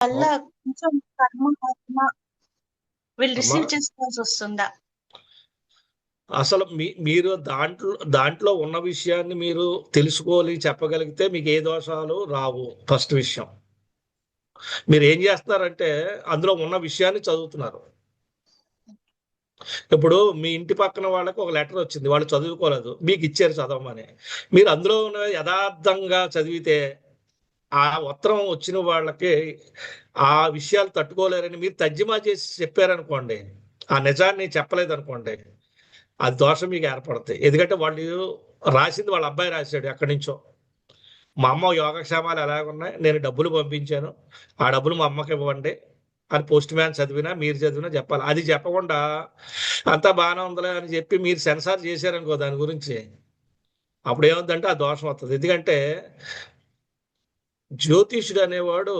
వల్ల కొంచెం కర్మ కర్మ వీళ్ళు. రిసీవ్ చేసుకోవాల్సి వస్తుందా? అసలు మీ మీరు దాంట్లో దాంట్లో ఉన్న విషయాన్ని మీరు తెలుసుకోవాలి చెప్పగలిగితే మీకు ఏ దోషాలు రావు ఫస్ట్ విషయం. మీరు ఏం చేస్తున్నారంటే అందులో ఉన్న విషయాన్ని చదువుతున్నారు. ఇప్పుడు మీ ఇంటి పక్కన వాళ్ళకి ఒక లెటర్ వచ్చింది వాళ్ళు చదువుకోలేదు మీకు ఇచ్చారు చదవమని. మీరు అందులో ఉన్న యథార్థంగా చదివితే ఆ ఉత్తరం వచ్చిన వాళ్ళకి ఆ విషయాలు తట్టుకోలేరని మీరు తర్జుమా చేసి చెప్పారనుకోండి ఆ నిజాన్ని చెప్పలేదు అనుకోండి అది దోషం మీకు ఏర్పడుతుంది ఎందుకంటే వాళ్ళు రాసింది వాళ్ళ అబ్బాయి రాశాడు ఎక్కడి నుంచో. మా అమ్మ యోగక్షేమాలు ఎలాగున్నాయి? నేను డబ్బులు పంపించాను. ఆ డబ్బులు మా అమ్మకి ఇవ్వండి అని పోస్ట్ మ్యాన్ చదివినా మీరు చదివినా చెప్పాలి. అది చెప్పకుండా అంతా బాగానే ఉందిలే అని చెప్పి మీరు సెన్సార్ చేశారనుకో దాని గురించి అప్పుడు ఏముందంటే ఆ దోషం వస్తుంది. ఎందుకంటే జ్యోతిషుడు అనేవాడు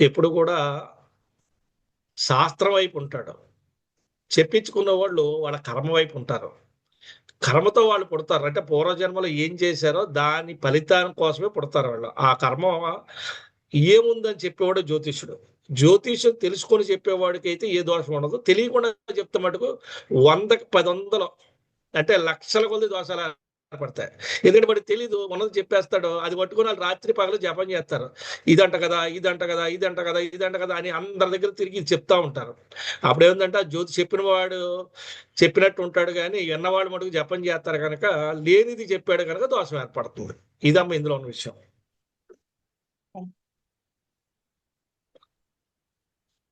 ఎప్పుడు కూడా శాస్త్రం వైపు ఉంటాడు. చెప్పించుకున్న వాళ్ళు వాళ్ళ కర్మ వైపు ఉంటారు. కర్మతో వాళ్ళు పుడతారు. అంటే పూర్వజన్మలో ఏం చేశారో దాని ఫలితాన్ని కోసమే పుడతారు వాళ్ళు. ఆ కర్మ ఏముందని చెప్పేవాడు జ్యోతిషుడు జ్యోతిషం తెలుసుకొని చెప్పేవాడికి అయితే ఏ దోషం ఉండదు. తెలియకుండా చెప్తే మటుకు వందకి పది వందలు అంటే లక్షల కొద్ది దోషాలు పడతాయి ఎందుకంటే వాడికి తెలీదు ఉన్నది చెప్పేస్తాడు అది పట్టుకుని వాళ్ళు రాత్రి పగలు జపం చేస్తారు. ఇదంట కదా ఇదంట కదా ఇదంట కదా ఇదంట కదా అని అందరి దగ్గర తిరిగి చెప్తా ఉంటారు. అప్పుడు ఆ జ్యోతి చెప్పిన వాడు చెప్పినట్టు ఉంటాడు కానీ ఎన్నవాడు మటుకు జపం చేస్తారు కనుక లేనిది చెప్పాడు కనుక దోషం ఏర్పడుతుంది. ఇదమ్మ ఇందులో ఉన్న విషయం.